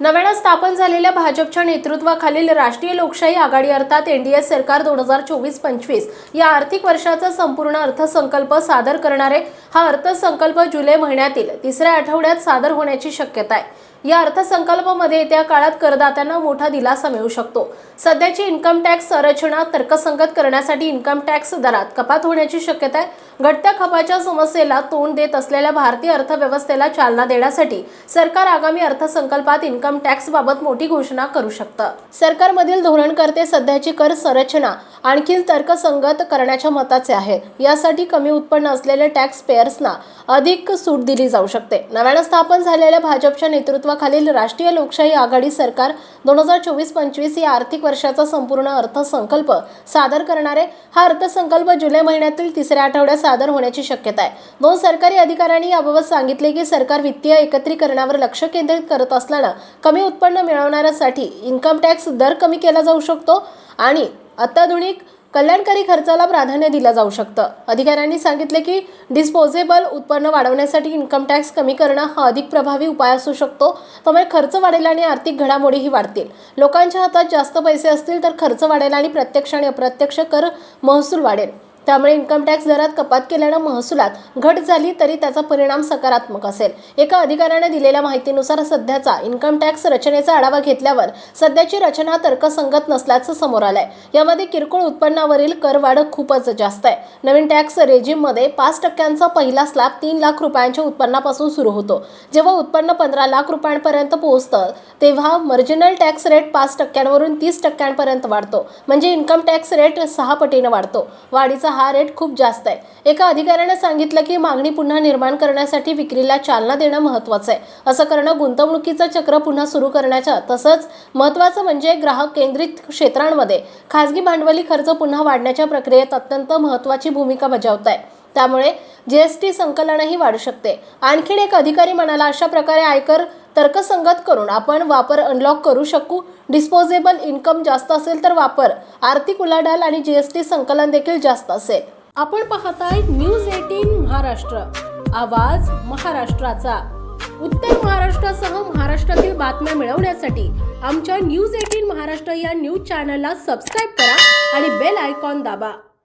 नव्यानं स्थापन झालेल्या भाजपच्या नेतृत्वाखालील राष्ट्रीय लोकशाही आघाडी अर्थात एनडीए सरकार दोन हजार चोवीस पंचवीस या आर्थिक वर्षाचा संपूर्ण अर्थसंकल्प सादर करणारे हा अर्थसंकल्प जुलै महिन्यातील तिसऱ्या आठवड्यात सादर होण्याची शक्यता आहे. या अर्थसंकल्पामध्ये येत्या काळात करदात्यांना मोठा दिलासा मिळू शकतो. सध्याची इन्कम टॅक्स संरचना तर्कसंगत करण्यासाठी इन्कम टॅक्स दरात कपात होण्याची शक्यता आहे. घटत्या खपाच्या समस्येला तोंड देत असलेल्या भारतीय अर्थव्यवस्थेला चालना देण्यासाठी सरकार आगामी अर्थसंकल्पात इन्कम टॅक्स बाबत मोठी घोषणा करू शकतं. सरकारमधील धोरणकर्ते सध्याची कर संरचना आणखी तर्कसंगत करण्याच्या मताचे आहेत. यासाठी कमी उत्पन्न असलेल्या टॅक्स पेयर्सना अधिक सूट दिली जाऊ शकते. नव्यानं स्थापन झालेल्या भाजपच्या नेतृत्व नेतृत्वाखालील राष्ट्रीय लोकशाही आघाडी सरकार दोन हजार चोवीस पंचवीस या आर्थिक वर्षाचा संपूर्ण अर्थसंकल्प सादर करणारे हा अर्थसंकल्प जुलै महिन्यातील तिसऱ्या आठवड्यात सादर होण्याची शक्यता आहे. दोन सरकारी अधिकाऱ्यांनी याबाबत सांगितले की सरकार वित्तीय एकत्रीकरणावर लक्ष केंद्रित करत असल्यानं कमी उत्पन्न मिळवणाऱ्यासाठी इन्कम टॅक्स दर कमी केला जाऊ शकतो आणि अत्याधुनिक कल्याणकारी खर्चाला प्राधान्य दिलं जाऊ शकतं. अधिकाऱ्यांनी सांगितले की डिस्पोजेबल उत्पन्न वाढवण्यासाठी इन्कम टॅक्स कमी करणं हा अधिक प्रभावी उपाय असू शकतो. त्यामुळे खर्च वाढेल आणि आर्थिक घडामोडीही वाढतील. लोकांच्या हातात जास्त पैसे असतील तर खर्च वाढेल आणि प्रत्यक्ष आणि अप्रत्यक्ष कर महसूल वाढेल. त्यामुळे इन्कम टॅक्स दरात कपात केल्यानं महसुलात घट झाली तरी त्याचा परिणाम सकारात्मक असेल. एका अधिकाऱ्याने दिलेल्या माहितीनुसार सध्याचा इन्कम टॅक्स रचनेचा आढावा घेतल्यावर सध्याची रचना तर्कसंगत नसल्याचं समोर आलंय. यामध्ये किरकोळ उत्पन्नावरील करवाढ खूपच जास्त आहे. नवीन टॅक्स रेजिममध्ये पाच टक्क्यांचा पहिला स्लॅब तीन लाख रुपयांच्या उत्पन्नापासून सुरू होतो. जेव्हा उत्पन्न पंधरा लाख रुपयांपर्यंत पोहोचतं तेव्हा मार्जिनल टॅक्स रेट पाच टक्क्यांवरून तीस टक्क्यांपर्यंत वाढतो. म्हणजे इन्कम टॅक्स रेट सहा पटीनं वाढतो. वाढीचा हा रेट खूप जास्त आहे. एका अधिकाऱ्याने सांगितलं की मागणी पुन्हा निर्माण करण्यासाठी विक्रीला चालना देणं महत्त्वाचं आहे. असं करणं गुंतवणुकीचं चक्र पुन्हा सुरू करण्याच्या तसंच महत्त्वाचं म्हणजे ग्राहक केंद्रित क्षेत्रांमध्ये खाजगी भांडवली खर्च पुन्हा वाढण्याच्या प्रक्रियेत अत्यंत महत्त्वाची भूमिका बजावत आहे त्यामुळे जीएसटी संकलनही वाढू शकते. आणखीन एक अधिकारी म्हणाला अशा प्रकारे आयकर तर्कसंगत करून आपण वापर अनलॉक करू शकू. डिस्पोजेबल इन्कम जास्त असेल तर वापर. आर्थिक उलाढाल आणि जीएसटी संकलन देखील जास्त असेल. आपण पाहताय न्यूज एटीन महाराष्ट्र. आवाज महाराष्ट्राचा. उत्तर महाराष्ट्रासह महाराष्ट्रातील बातम्या मिळवण्यासाठी आमच्या न्यूज एटीन महाराष्ट्र या न्यूज चॅनलला सबस्क्राईब करा आणि बेल आयकॉन दाबा.